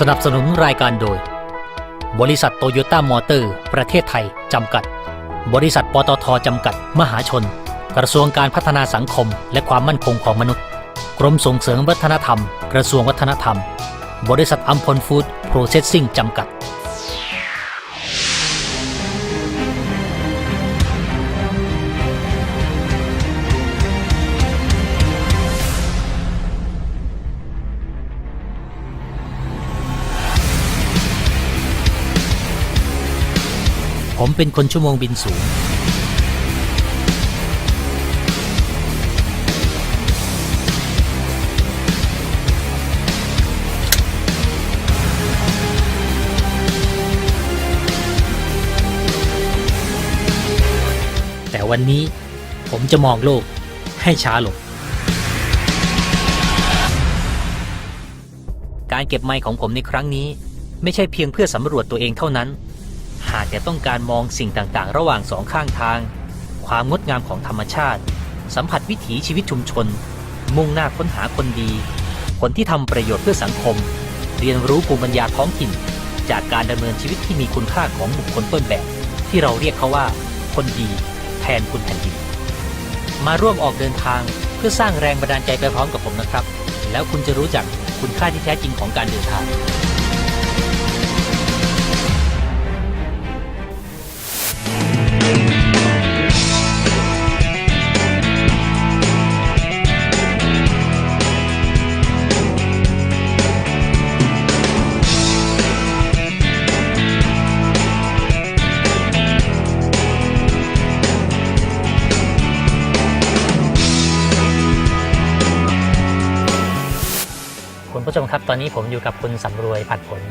สนับสนุนรายการโดย บริษัทโตโยต้ามอเตอร์ ประเทศไทย จำกัด บริษัทปตทจำกัด มหาชน กระทรวงการพัฒนาสังคม และความมั่นคงของมนุษย์ กรมส่งเสริมวัฒนธรรม กระทรวงวัฒนธรรม บริษัทอัมพลฟู้ดโปรเซสซิ่งจำกัด ผมเป็นคนชั่วโมงบินสูง แต่วันนี้ผมจะมองโลกให้ช้าลง การเก็บไมค์ของผมในครั้งนี้ ไม่ใช่เพียงเพื่อสำรวจตัวเองเท่านั้น หากแต่ต้องการมองสิ่งต่างๆ ระหว่างสองข้างทาง ความงดงามของธรรมชาติ สัมผัสวิถีชีวิตชุมชน มุ่งหน้าค้นหาคนดี คนที่ทำประโยชน์เพื่อสังคม เรียนรู้ภูมิปัญญาท้องถิ่น จากการดำเนินชีวิตที่มีคุณค่าของบุคคลต้นแบบ ที่เราเรียกเขาว่า คนดีแทนคุณแผ่นดินมาร่วมออกเดินทางเพื่อสร้างแรงบันดาลใจไปพร้อมกับผมนะครับ แล้วคุณจะรู้จักคุณค่าที่แท้จริงของการเดินทาง มครับ ตอนนี้ผมอยู่กับคุณสำรวยผัดผล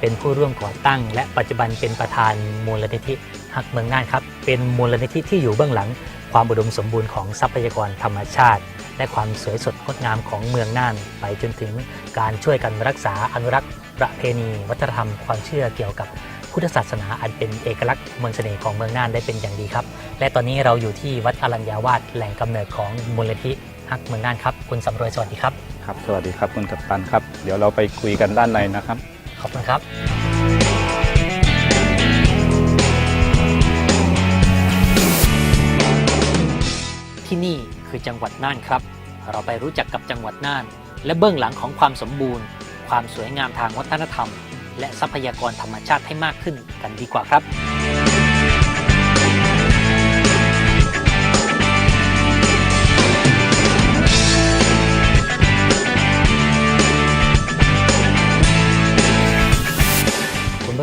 เป็นผู้ร่วมก่อตั้ง และปัจจุบันเป็นประธานมูลนิธิฮักเมืองน่านครับ เป็นมูลนิธิที่อยู่เบื้องหลัง ความอุดมสมบูรณ์ของทรัพยากรธรรมชาติ และความสวยสดงดงามของเมืองน่าน ไปจนถึงการช่วยกันรักษาอนุรักษ์ ประเพณี วัฒนธรรมความเชื่อเกี่ยวกับพุทธศาสนาอันเป็นเอกลักษณ์มนต์เสน่ห์ของเมืองน่านได้เป็นอย่างดีครับ และตอนนี้เราอยู่ที่วัดอรัญญาวาสแหล่งกำเนิดของมูลนิธิฮักเมืองน่านครับ คุณสำรวยสวัสดีครับ ครับ สวัสดีครับคุณกัปตันครับ เดี๋ยวเราไปคุยกันด้านในนะครับ ขอบคุณครับ ที่นี่คือจังหวัดน่านครับ เราไปรู้จักกับจังหวัดน่าน และเบื้องหลังของความสมบูรณ์ ความสวยงามทางวัฒนธรรม และทรัพยากรธรรมชาติให้มากขึ้นกันดีกว่าครับ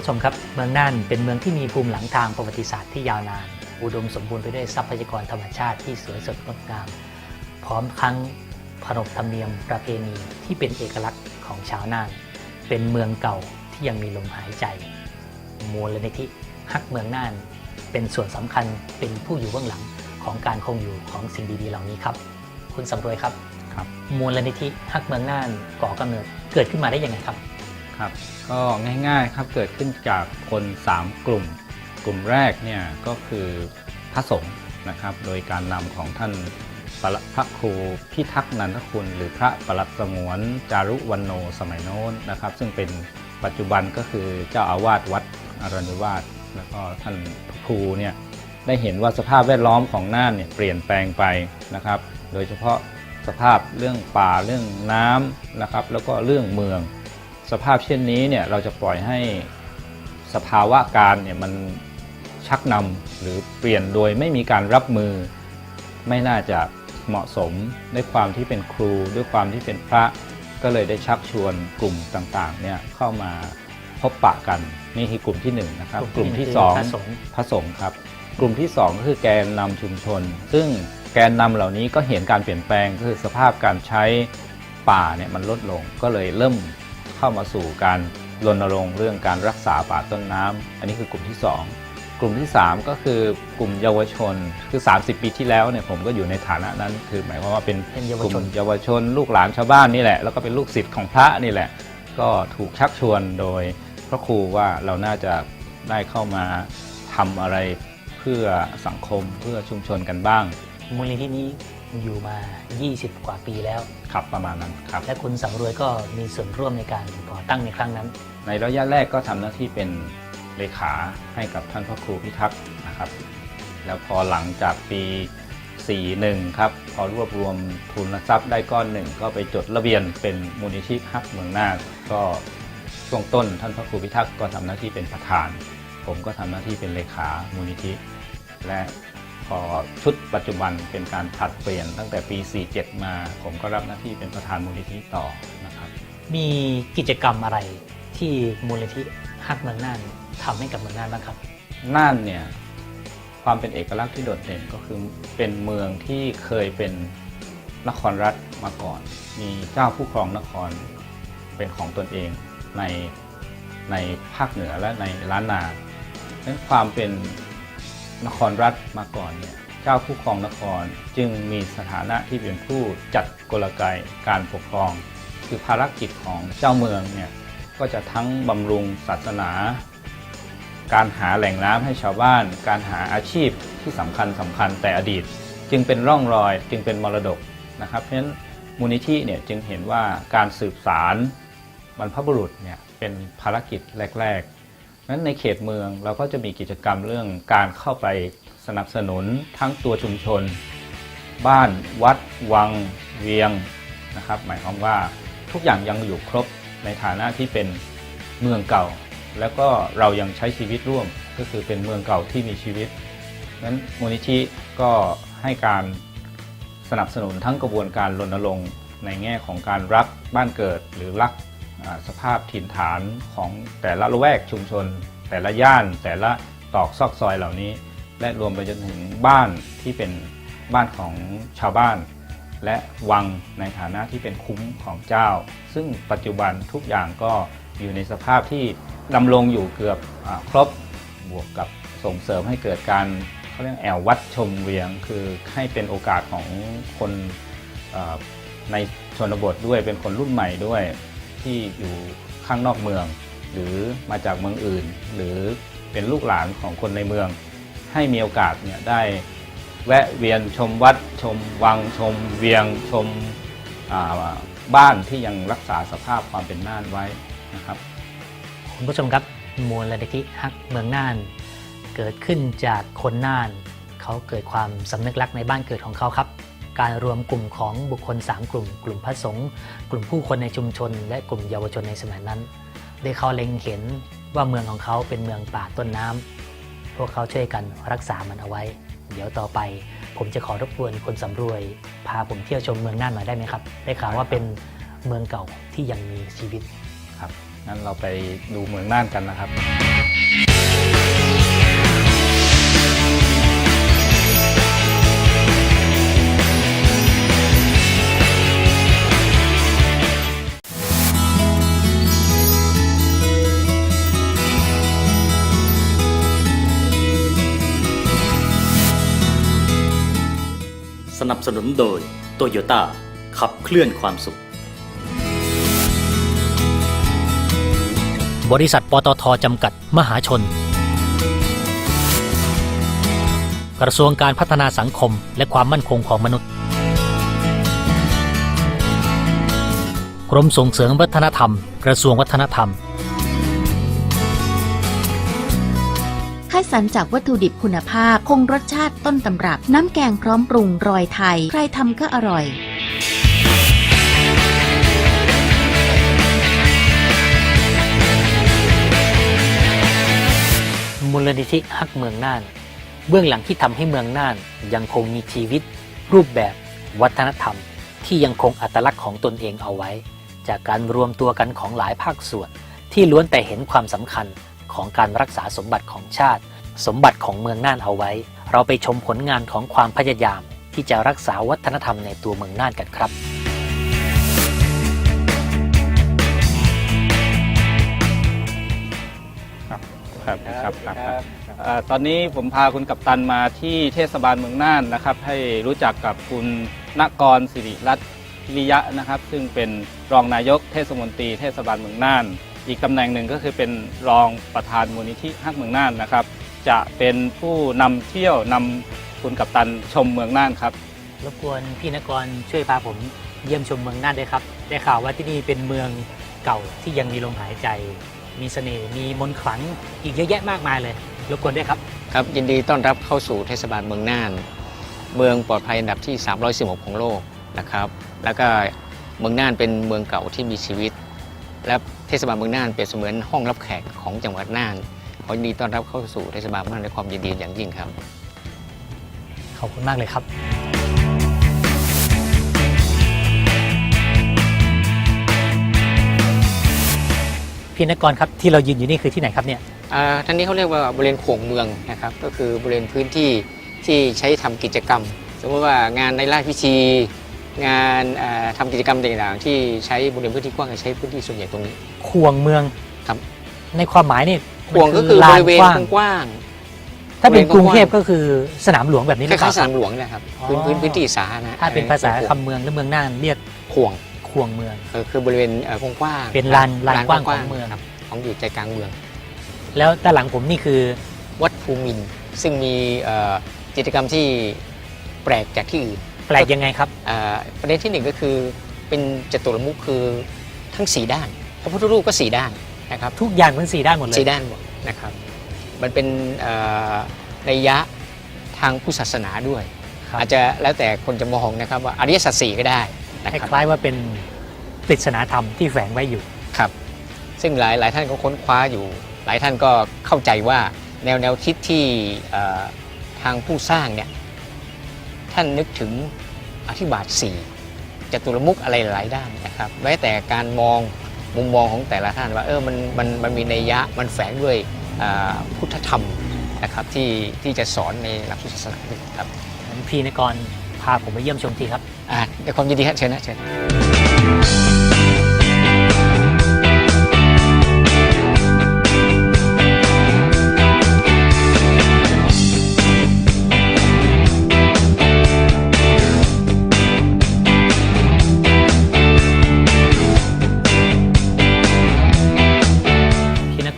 ผู้ชมครับ เมืองน่านเป็นเมืองที่มีภูมิหลังทางประวัติศาสตร์ที่ยาวนาน อุดมสมบูรณ์ไปด้วยทรัพยากรธรรมชาติที่สวยสดงดงาม พร้อมทั้งขนบธรรมเนียมประเพณีที่เป็นเอกลักษณ์ของชาวน่าน เป็นเมืองเก่าที่ยังมีลมหายใจ มูลนิธิฮักเมืองน่าน เป็นส่วนสำคัญเป็นผู้อยู่เบื้องหลังของการคงอยู่ของสิ่งดีๆ เหล่านี้ครับ คุณสำรวยครับครับ มูลนิธิฮักเมืองน่านก่อกำเนิดเกิดขึ้นมาได้ยังไงครับ ครับก็ง่ายๆครับเกิดขึ้นจากคน 3 กลุ่ม กลุ่มแรกเนี่ยก็คือพระสงฆ์นะครับ โดยการนำของท่านพระครูพิทักษ์นันทคุณ หรือพระประหลัดสงวนจารุวันโนสมัยโน้นนะครับ ซึ่งเป็นปัจจุบันก็คือเจ้าอาวาสวัดอรนิวาสแล้วก็ท่านพระครูเนี่ยได้เห็นว่าสภาพแวดล้อมของน่านเนี่ยเปลี่ยนแปลงไปนะครับ โดยเฉพาะสภาพเรื่องป่าเรื่องน้ำนะครับ แล้วก็เรื่องเมือง สภาพเช่นนี้เนี่ยเราจะปล่อยให้สภาวะการเนี่ยมันชักนำหรือเปลี่ยนโดยไม่มีการรับมือ ไม่น่าจะเหมาะสมด้วยความที่เป็นครูด้วยความที่เป็นพระ ก็เลยได้ชักชวนกลุ่มต่างๆเนี่ยเข้ามาพบปะกันนี่คือกลุ่มที่หนึ่งนะครับกกลุ่ลุ่มมที่ที่หนึ่งสองคือพระสงฆ์พระสงฆ์ครับ กลุ่มที่สองก็คือแกนนำชุมชน ซึ่งแกนนำเหล่านี้ก็เห็นการเปลี่ยนแปลงก็คือสภาพการใช้ป่าเนี่ยมันลดลงก็เลยเริ่ม เข้ามาสู่การรณรงค์เรื่องการรักษาป่าต้นน้ำอันนี้คือกลุ่มที่สองกลุ่มที่สามก็คือกลุ่มเยาวชนคือ 30 ปีที่แล้วเนี่ยผมก็อยู่ในฐานะนั้น คือหมายความว่าเป็นเป็นเยาวกลุ่ชนมเยาวชน ลูกหลานชาวบ้านนี่แหละแล้วก็เป็นลูกศิษย์ของพระนี่แหละ ก็ถูกชักชวนโดยพระครูว่าเราน่าจะได้เข้ามาทำอะไรเพื่อสังคมเพื่อชุมชนกันบ้าง มูลนิธินี้อยู่มา 20 กว่าปีแล้ว ครับประมาณนั้นครับ และคุณสำรวยก็มีส่วนร่วมในการก่อตั้งในครั้งนั้น ในระยะแรกก็ทำหน้าที่เป็นเลขาให้กับท่านพระครูพิทักษ์นะครับ แล้วพอหลังจากปี 41 ครับ พอรวบรวมทุนทรัพย์ได้ก้อนหนึ่ง ก็ไปจดระเบียนเป็นมูลนิธิฮักเมืองนาคก็ช่วงต้นท่านพระครูพิทักษ์ก็ทำหน้าที่เป็นประธาน ผมก็ทำหน้าที่เป็นเลขามูลนิธิ และ พอชุดปัจจุบันเป็นการผลัดเปลี่ยนตั้งแต่ปี 47 มา ผมก็รับหน้าที่เป็นประธานมูลนิธิต่อนะครับ มีกิจกรรมอะไรที่มูลนิธิฮักเมืองน่านทำให้กับเมืองน่านบ้างครับน่านเนี่ยความเป็นเอกลักษณ์ที่โดดเด่นก็คือเป็นเมืองที่เคยเป็นนครรัฐมาก่อน มีเจ้าผู้ครองนครเป็นของตนเองในในภาคเหนือและในล้านนาดังนั้นความเป็น นครรัฐมาก่อนเนี่ยเจ้าผู้ครองนครจึงมีสถานะที่เป็นผู้จัดกลไกการปกครอง คือภารกิจของเจ้าเมืองเนี่ยก็จะทั้งบำรุงศาสนา การหาแหล่งน้ำให้ชาวบ้าน การหาอาชีพที่สำคัญสำคัญแต่อดีต จึงเป็นร่องรอยจึงเป็นมรดกนะครับเพราะฉะนั้นมูลนิธิเนี่ยจึงเห็นว่าการสืบสารบรรพบุรุษเนี่ยเป็นภารกิจแรก ๆ นั้นในเขตเมืองเราก็จะมีกิจกรรมเรื่องการเข้าไปสนับสนุนทั้งตัวชุมชน บ้านวัด วัง เวียงนะครับ หมายความว่าทุกอย่างยังอยู่ครบในฐานะที่เป็นเมืองเก่า แล้วก็เรายังใช้ชีวิตร่วมก็คือเป็นเมืองเก่าที่มีชีวิตนั้นมูลนิธิก็ให้การสนับสนุนทั้งกระบวนการรณรงค์ในแง่ของการรักบ้านเกิดหรือรัก สภาพถิ่นฐานของแต่ละละแวกชุมชน แต่ละย่าน แต่ละตอกซอกซอยเหล่านี้ และรวมไปจนถึงบ้านที่เป็นบ้านของชาวบ้าน และวังในฐานะที่เป็นคุ้มของเจ้า ซึ่งปัจจุบันทุกอย่างก็อยู่ในสภาพที่ดำรงอยู่เกือบอครบบวกกับส่งเสริมให้เกิดการเขาเรียกแอววัดชมเวียง คือให้เป็นโอกาสของคนในชนบทด้วยเป็นคนรุ่นใหม่ด้วย ที่อยู่ข้างนอกเมือง หรือมาจากเมืองอื่น หรือเป็นลูกหลานของคนในเมือง ให้มีโอกาสเนี่ยได้แวะเวียนชมวัดชมวังชมเวียงชมบ้านที่ยังรักษาสภาพความเป็นน่านไว้นะครับคุณผู้ชมครับมูลนิธิฮักเมืองน่าน เกิดขึ้นจากคนน่าน เขาเกิดความสำนึกรักในบ้านเกิดของเขาครับ การรวมกลุ่มของบุคคล 3 กลุ่ม กลุ่มพระสงฆ์กลุ่มผู้คนในชุมชน และกลุ่มเยาวชนในสมัยนั้น ได้เขาเล็งเห็นว่าเมืองของเขาเป็นเมืองป่าต้นน้ำพวกเขาช่วยกันรักษามันเอาไว้ เดี๋ยวต่อไป ผมจะขอรบกวนคนสำรวย พาผมเที่ยวชมเมืองน่านหน่อยได้ไหมครับ ได้ข่าวว่าเป็นเมืองเก่าที่ยังมีชีวิตครับงั้นเราไปดูเมืองน่านกันนะครับ สนับสนุนโดยโตโยต้าขับเคลื่อนความสุข บริษัทปตทจำกัดมหาชน กระทรวงการพัฒนาสังคมและความมั่นคงของมนุษย์ กรมส่งเสริมวัฒนธรรม กระทรวงวัฒนธรรม คัดสรรจากวัตถุดิบคุณภาพ คงรสชาติต้นตำรับ น้ำแกงพร้อมปรุงรอยไทย ใครทำก็อร่อยมูลนิธิฮักเมืองน่าน เบื้องหลังที่ทำให้เมืองน่านยังคงมีชีวิต รูปแบบ วัฒนธรรม ที่ยังคงอัตลักษณ์ของตนเองเอาไว้ จากการรวมตัวกันของหลายภาคส่วนที่ล้วนแต่เห็นความสำคัญ ของการรักษาสมบัติของชาติ สมบัติของเมืองน่านเอาไว้ เราไปชมผลงานของความพยายาม ที่จะรักษาวัฒนธรรมในตัวเมืองน่านกันครับครับครับครับครับเอ่อตอนนี้ผมพาคุณกัปตันมาที่เทศบาลเมืองน่านนะครับ ให้รู้จักกับคุณนกรสิริรัตน์พิริยะนะครับ ซึ่งเป็นรองนายกเทศมนตรีเทศบาลเมืองน่าน อีกตำแหน่งหนึ่งก็คือเป็นรองประธานมูลนิธิฮักเมืองน่านนะครับ จะเป็นผู้นำเที่ยวนำคุณกัปตันชมเมืองน่านครับ รบกวนพี่นกรช่วยพาผมเยี่ยมชมเมืองน่านด้วยครับ ได้ข่าวว่าที่นี่เป็นเมืองเก่าที่ยังมีลมหายใจ มีเสน่ห์มีมนต์ขลังอีกเยอะแยะมากมายเลย รบกวนด้วยครับ ครับยินดีต้อนรับเข้าสู่เทศบาลเมืองน่าน เมืองปลอดภัยอันดับที่ 316 ของโลกนะครับ แล้วก็เมืองน่านเป็นเมืองเก่าที่มีชีวิต และเทศบาลเมืองน่านเปรียบเสมือนห้องรับแขกของจังหวัดน่านขอยินดีต้อนรับเข้าสู่เทศบาลเมืองน่านด้วยความยินดีอย่างยิ่งครับ ขอบคุณมากเลยครับ พี่นกรครับที่เรายืนอยู่นี่คือที่ไหนครับเนี่ย อ่าท่านนี้เขาเรียกว่าบริเวณโขงเมืองนะครับ ก็คือบริเวณพื้นที่ที่ใช้ทำกิจกรรม สมมติว่างานในราชพิธี งานอ่าทำกิจกรรมต่างๆที่ใช้บริเวณพื้นที่กว้างจะใช้พื้นที่ส่วนใหญ่ตรงนี้ ควงเมืองครับในความหมายนี่ขวงก็คือลบนริเวณกว้างกว้าง ถ้าเป็นบริเวณกรุงเทพกว้างก็คือสนามหลวงแบบนี้คหรือเปล้าล่ายๆสนามหลวงนะครับพื้นอ๋อพื้นพื้นที่สาธารณะถ้าเป็นภาษาขวงคำเมืองหรือเมืองน่านเรียกขวงควงเมืองคือคือบริเวณเอ่อกว้างๆเป็นลานลานกว้างของเมืองครับของอยู่ใจกลางเมือง แล้วด้านหลังผมนี่คือวัดภูมินทร์ซึ่งมีเอ่อกิจกรรมที่แปลกจากที่อื่น แปลกยังไงครับเอ่อประเด็นที่หนึ่งก็คือเป็นจตุรมุขคือทั้งสี่ด้าน พระพุทธรูปก็สี่ด้านนะครับทุกอย่างเป็นสีด้านหมดเลยสี่ด้านหมดนะครับ มันเป็นเอ่อนัยยะทางพุทธศาสนาด้วย ครับอาจจะแล้วแต่คนจะมองนะครับว่าอริยสัจสี่ก็ได้นะคครับ ล้ายๆว่าเป็นปริศนาธรรมที่แฝงไว้อยู่ ครับซึ่งหลายหลายท่านก็ค้นคว้าอยู่ หลายท่านก็เข้าใจว่าแนวแนวคิดที่เอ่อทางผู้สร้างเนี่ย ท่านนึกถึงอธิบาทสี่จตุรมุขอะไรหลายด้านนะครับแม้แต่การมองมุมมองของแต่ละท่านว่าเออมันมันมันมีนัยยะมันแฝงด้วยอ่าพุทธธรรมนะครับที่ที่จะสอนในหลักพุทธศาสนาด้วยครับงั้นพี่นกรพาผมไปเยี่ยมชมทีครับอ่าในความยินดีครับเชิญนะเชิญ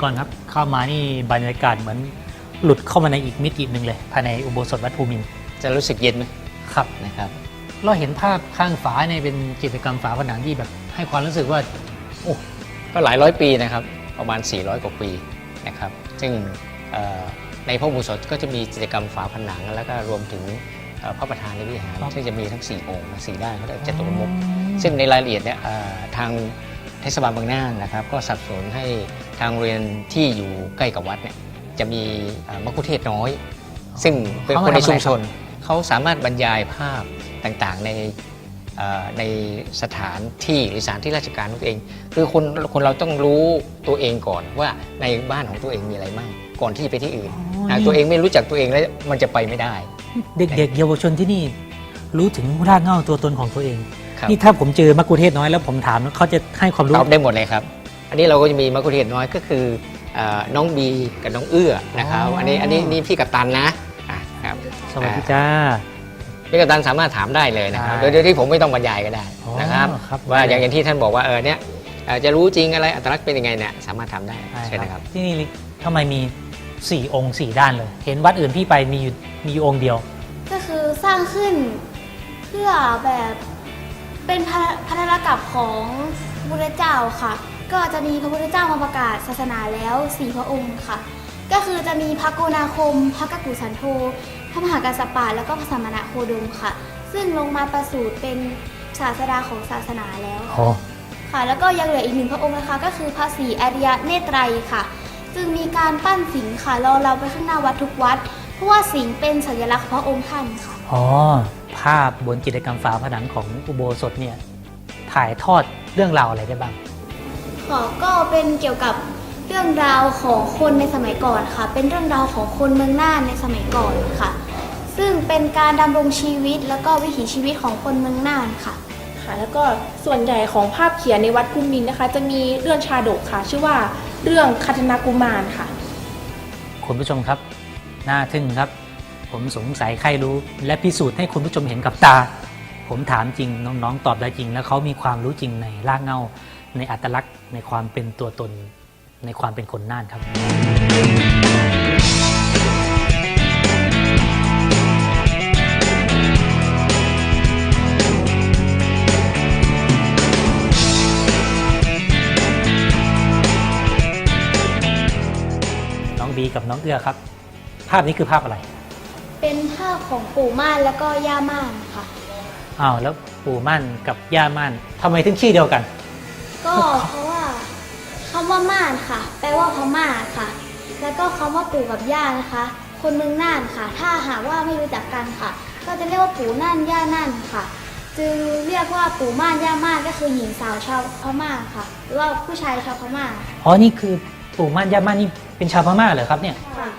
นกรครับ เข้ามานี่บรรยากาศเหมือนหลุดเข้ามาในอีกมิติหนึ่งเลย ภายในอุโบสถวัดภูมินทร์จะรู้สึกเย็นไหมครับ นะครับ เราเห็นภาพข้างฝาเนี่ยเป็นจิตรกรรมฝาผนังที่แบบ ให้ความรู้สึกว่า โอ้ ก็หลายร้อยปีนะครับ ประมาณ 400 กว่าปีนะครับ ซึ่งเอ่อในพระอุโบสถก็จะมีกิจกรรมฝาผนัง แล้วก็รวมถึงเอ่อพระประธานในวิหาร ครับซึ่งจะมีทั้ง 4 องค์นะสี่ด้านเขาเรียกจตุรมุข ซึ่งในรายละเอียดเนี่ยเอ่อทางเทศบาลบางน่านนะครับ ก็สนับสนุนให้ ทางโรงเรียนที่อยู่ใกล้กับวัดเนี่ยจะมีเอ่อมัคคุเทศก์น้อย ซึ่งเป็นคนในชุมชน เขาสามารถบรรยายภาพต่างๆในเอ่อในสถานที่หรือสถานที่ราชการของตัวเอง คือคนคนเราต้องรู้ตัวเองก่อนว่าในบ้านของตัวเองมีอะไรบ้างก่อนที่จะไปที่อื่นอ๋อหากนี่ตัวเองไม่รู้จักตัวเองแล้วมันจะไปไม่ได้ เด็กๆเยาวชนที่นี่รู้ถึงรากเหง้าตัวตนของตัวเองครับนี่ถ้าผมเจอมักคุเทศน้อยแล้วผมถามเขาจะให้ความรู้ตอบได้หมดเลยครับ อันนี้เราก็จะมีมัคคุเทศก์น้อยก็คือเอ่อน้องบีกับน้องเอื้อนะครับ อ๋ออั อันนี้อันนี้นี่พี่กัปตันนะอะครับสวัสดีจ้า พี่กัปตันสามารถถามได้เลยนะครับได้โดยโดยที่ผมไม่ต้องบรรยายก็ได้อ๋อนะครับ ครับ ว่าอย่างได้อย่างที่ท่านบอกว่าเออเนี่ยเอ่อจะรู้จริงอะไรอัตลักษณ์เป็นยังไงเนี่ยสามารถทำได้ใช่ใช่นะครับ ที่นี่ทำไมมีสี่องค์สี่ด้านเลย เห็นวัดอื่นพี่ไปมีอยู่มีอยู่องค์เดียว ก็คือสร้างขึ้นเพื่อแบบเป็นพระพันธกับของพระพุทธเจ้าค่ะ ก็จะมีพระพุทธเจ้ามาประกาศศาสนาแล้วสี่พระองค์ค่ะ ก็คือจะมีพระโกนาคม พระกกุสันโธพระมหากัสสปะแล้วก็พระสัมมณโคดมค่ะ ซึ่งลงมาประสูติเป็นศาสดาของศาสนาแล้วโอ้ค่ะ แล้วก็ยังเหลืออีกหนึ่งพระองค์นะคะ ก็คือพระศรีอริยเนตรัยค่ะจึงมีการปั้นสิงห์ค่ะรอเราไปข้างหน้าวัดทุกวัด เพราะว่าสิงห์เป็นสัญลักษณ์ของพระองค์ท่านค่ะ อ๋อ ภาพบนจิตรกรรมฝาผนังของอุโบสถเนี่ยถ่ายทอดเรื่องราวอะไรได้บ้าง ค่ะก็เป็นเกี่ยวกับเรื่องราวของคนในสมัยก่อนค่ะ เป็นเรื่องราวของคนเมืองน่านในสมัยก่อนค่ะ ซึ่งเป็นการดำรงชีวิตแล้วก็วิถีชีวิตของคนเมืองน่านค่ะ ค่ะ แล้วก็ส่วนใหญ่ของภาพเขียนในวัดภูมินทร์นะคะ จะมีเรื่องชาดกค่ะ ชื่อว่าเรื่องคัทนากุมารค่ะ คุณผู้ชมครับน่าทึ่งครับ ผมสงสัยใครรู้ และพิสูจน์ให้คุณผู้ชมเห็นกับตา ผมถามจริงน้องๆตอบได้จริง แล้วเขามีความรู้จริงในรากเหง้า ในอัตลักษณ์ในความเป็นตัวตนในความเป็นคนน่านครับ น้องบีกับน้องเอื้อครับ ภาพนี้คือภาพอะไร เป็นภาพของปู่ม่านแล้วก็ย่าม่านค่ะ อ้าวแล้วปู่มั่นกับย่ามั่นทำไมถึงชื่อเดียวกัน ก็เพราะว่าคำว่าม่านค่ะ แปลว่าพม่าค่ะ แล้วก็คำว่าปู่กับย่านะคะ คนเมืองน่านค่ะ ถ้าหากว่าไม่รู้จักกันค่ะ ก็จะเรียกว่าปู่น่านย่าน่านค่ะ จึงเรียกว่าปู่ม่านย่าม่านก็คือหญิงสาวชาวพม่าค่ะ หรือว่าผู้ชายชาวพม่าอ๋อนี่คือปู่มั่นย่ามั่นนี่เป็นชาวพม่าเหรอครับเนี่ยค่ะ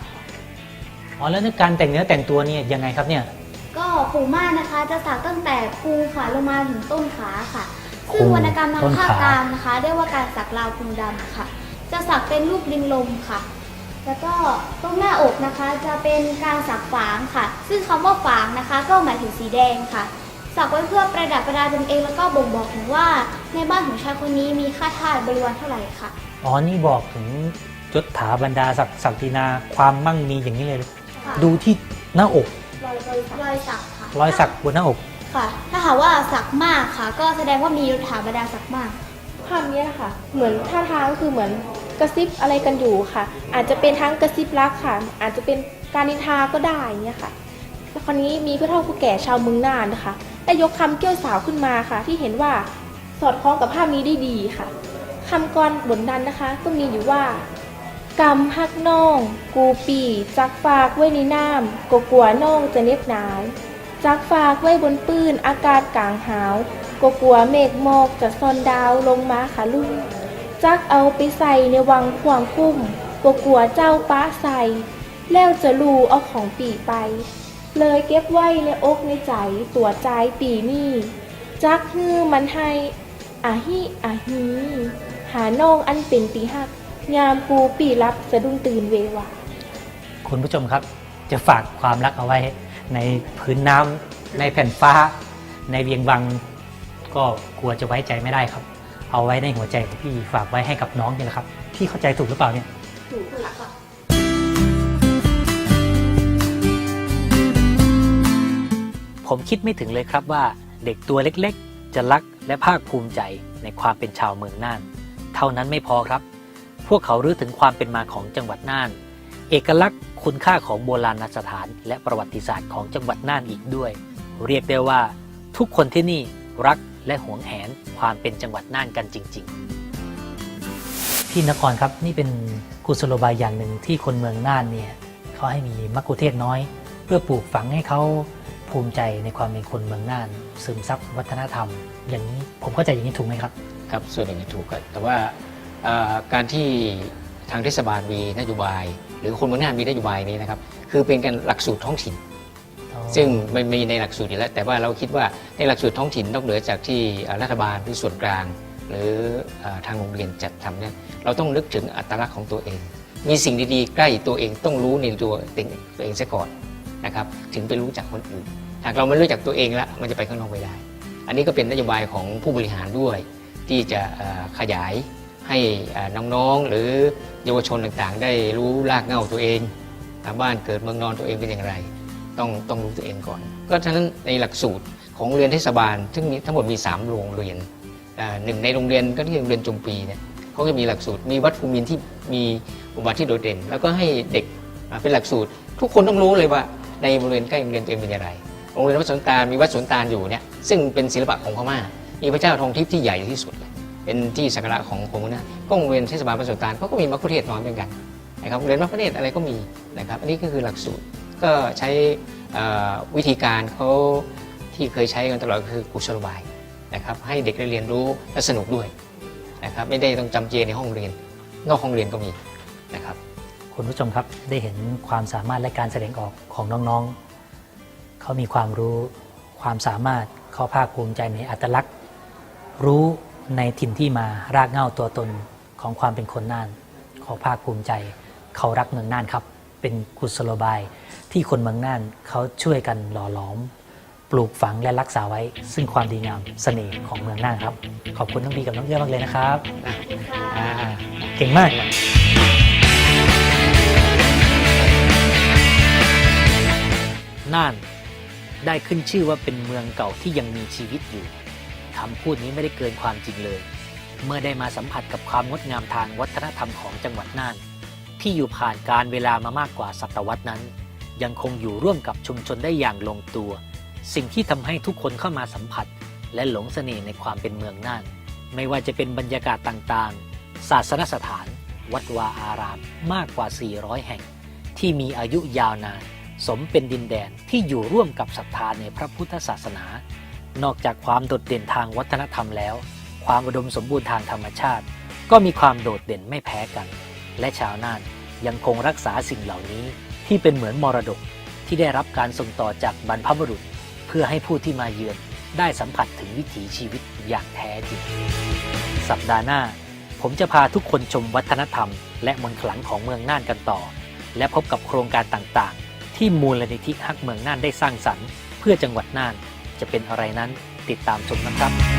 อ๋อแล้วในการแต่งเนื้อแต่งตัวเนี่ยยังไงครับเนี่ย ก็ปู่ม่านนะคะจะสักตั้งแต่พุงขาลงมาถึงต้นขาค่ะ ซึ่งพุงวรรณกรรมทาต้งนภาคขากลางนะคะเรียกว่าการสักลาวพุงดำค่ะ จะสักเป็นรูปลิงลมค่ะ แล้วก็ตรงหน้าอกนะคะจะเป็นการสักฝางค่ะ ซึ่งคำว่าฝางนะคะ ก็หมายถึงสีแดงค่ะ สักไว้เพื่อประดับประดาตนเองแล้วก็บ่งบอกถึงว่าในบ้านของชายคนนี้มีค่าทาสบริวารเท่าไหร่ค่ะอ๋อนี่บอกถึงยศถาบรรดาศักดิ์ศักดินาความมั่งมีอย่างนี้เลยค่ะดูที่หน้าอกรอยรอยรอยสักค่ะรอยสักบนหน้าอก ค่ะ ถ้าหากว่าสักมากค่ะ ก็แสดงว่ามียศถาบรรดาศักดิ์มากภาพเนี้ยค่ะ เหมือนท่าทางก็คือเหมือนกระซิบอะไรกันอยู่ค่ะ อาจจะเป็นทั้งกระซิบรักค่ะ อาจจะเป็นการนินทาก็ได้อย่างเงี้ยค่ะแล้วคราวนี้มีผู้เฒ่าผู้แก่ชาวเมืองน่านนะคะได้ยกคำเกี้ยวสาวขึ้นมาค่ะ ที่เห็นว่าสอดคล้องกับภาพนี้ได้ดีค่ะคำกรบทนั้นนะคะ ก็มีอยู่ว่ากำฮักน้อง กูปีจักฝากไว้ในน้ำกกลัวน้องจะเน็บหนาว จักฝากไว้บนปื้นอากาศกลางหาวกกลัวเมฆหมอกจะซอนดาวลงมาขาลุ่มจักเอาไปใส่ในวังควางคุ้มกกลัวเจ้าป้าใส่ แล้วจะลูเอาของปีไป เลยเก็บไว้ในอกในใจตัวใจปีนี่จักฮือมันให้อาฮิอาฮีหาน้องอันเป็นตีหัก ยามกูปีรับสะดุ้งตื่นเววาคุณผู้ชมครับ จะฝากความรักเอาไว้ ในพื้นน้ำในแผ่นฟ้า ในเวียงวัง ก็กลัวจะไว้ใจไม่ได้ครับ เอาไว้ในหัวใจของพี่ฝากไว้ให้กับน้องนี่แหละครับ พี่เข้าใจถูกหรือเปล่าเนี่ยถูกค่ะผมคิดไม่ถึงเลยครับว่าเด็กตัวเล็กๆ จะรักและภาคภูมิใจในความเป็นชาวเมืองน่าน เท่านั้นไม่พอครับ พวกเขารู้ถึงความเป็นมาของจังหวัดน่าน เอกลักษณ์คุณค่าของโบราณสถาน และประวัติศาสตร์ของจังหวัดน่านอีกด้วย เรียกได้ว่าทุกคนที่นี่รักและหวงแหนความเป็นจังหวัดน่านกันจริง ๆ พี่นครครับนี่เป็นกุศโลบายอย่างหนึ่งที่คนเมืองน่านเนี่ยเขาให้มีมักคุเทศน้อย เพื่อปลูกฝังให้เขาภูมิใจในความเป็นคนเมืองน่าน ซึมซับวัฒนธรรม อย่างนี้ผมเข้าใจอย่างนี้ถูกไหมครับ ครับส่วนหนึ่งถูกครับแต่ว่าการที่ทางเทศบาลมีนโยบาย หรือคนเมืองน่านมีนโยบายนี้นะครับ คือเป็นการหลักสูตรท้องถิ่น ซึ่งมันมีในหลักสูตรอยู่แล้ว แต่ว่าเราคิดว่าในหลักสูตรท้องถิ่นนอกเหนือจากที่เอ่อรัฐบาลหรือส่วนกลาง หรือเอ่อทางโรงเรียนจัดทำเนี่ยเราต้องนึกถึงอัตลักษณ์ของตัวเอง มีสิ่งดีๆ ใกล้ตัวเองต้องรู้ในตัวเองตัวเองซะก่อนนะครับถึงไปรู้จักคนอื่น หากเราไม่รู้จักตัวเองแล้วมันจะไปข้างนอกไม่ได้ อันนี้ก็เป็นนโยบายของผู้บริหารด้วย ที่จะเอ่อขยาย ให้น้องๆหรือเยาวชนต่างๆ ได้รู้รากเหง้าตัวเองาบ้านเกิดเมืองนอนตัวเองเป็นอย่างไร ต้องต้องรู้ตัวเองก่อน ก็ฉะนั้นในหลักสูตรของโรงเรียนเทศบาล ซึ่งมีทั้งหมดมี 3 โรงเรียนหนึ่งในโรงเรียนก็ที่โรงเรียนจงปีเนี่ยเขาก็มีหลักสูตรมีวัดภูมินที่มีอุบัติที่โดดเด่น แล้วก็ให้เด็กเป็นหลักสูตร ทุกคนต้องรู้เลยว่าในบริเวณใกล้โรงเรียนตัวเองเป็นอย่างไรโรงเรียนวัดสวนตาลมีวัดสวนตาลอยู่เนี่ยซึ่งเป็นศิลปะของพม่ามีพระเจ้าทองทิพย์ที่ใหญ่ที่สุด เป็นที่สักการะของคนนะก็โรงเรียนเทศบาลวัดสวนตาลเขาก็มีมัคคุเทศก์น้อยเหมือนกันนะครับเรียนมัคคุเทศก์อะไรก็มีนะครับอันนี้ก็คือหลักสูตรก็ใช้วิธีการเขาที่เคยใช้กันตลอดก็คือกุศโลบายนะครับให้เด็กได้เรียนรู้และสนุกด้วยนะครับไม่ได้ต้องจำเจในห้องเรียน นอกห้องเรียนก็มีนะครับคุณผู้ชมครับได้เห็นความสามารถและการแสดงออกของน้องๆ เขามีความรู้ความสามารถเขาภาคภูมิใจในอัตลักษณ์ รู้ ในถิ่นที่มารากเหง้าตัวตนของความเป็นคนน่านเขาภาคภูมิใจ เขารักเมืองน่านครับ เป็นกุศโลบาย ที่คนเมืองน่านเขาช่วยกันหล่อหลอม ปลูกฝังและรักษาไว้ ซึ่งความดีงามเสน่ห์ของเมืองน่านครับ ขอบคุณน้องบีกับน้องเอื้อมากเลยนะครับอ่าเก่งมากน่านได้ขึ้นชื่อว่าเป็นเมืองเก่าที่ยังมีชีวิตอยู่ คำพูดนี้ไม่ได้เกินความจริงเลย เมื่อได้มาสัมผัสกับความงดงามทางวัฒนธรรมของจังหวัดน่าน ที่อยู่ผ่านการเวลามามากกว่าศตวรรษนั้น ยังคงอยู่ร่วมกับชุมชนได้อย่างลงตัว สิ่งที่ทำให้ทุกคนเข้ามาสัมผัส และหลงเสน่ห์ในความเป็นเมืองน่าน ไม่ว่าจะเป็นบรรยากาศต่างๆ ศาสนสถาน วัดวาอารามมากกว่า 400 แห่ง ที่มีอายุยาวนานสมเป็นดินแดนที่อยู่ร่วมกับศรัทธาในพระพุทธศาสนา นอกจากความโดดเด่นทางวัฒนธรรมแล้ว ความอุดมสมบูรณ์ทางธรรมชาติ ก็มีความโดดเด่นไม่แพ้กัน และชาวน่านยังคงรักษาสิ่งเหล่านี้ที่เป็นเหมือนมรดกที่ได้รับการส่งต่อจากบรรพบุรุษ เพื่อให้ผู้ที่มาเยือนได้สัมผัสถึงวิถีชีวิตอย่างแท้จริง สัปดาห์หน้า ผมจะพาทุกคนชมวัฒนธรรม และมนต์ขลังของเมืองน่านกันต่อ และพบกับโครงการต่างๆ ที่มูลนิธิฮักเมืองน่านได้สร้างสรรค์ เพื่อจังหวัดน่าน จะเป็นอะไรนั้นติดตามชมนะครับ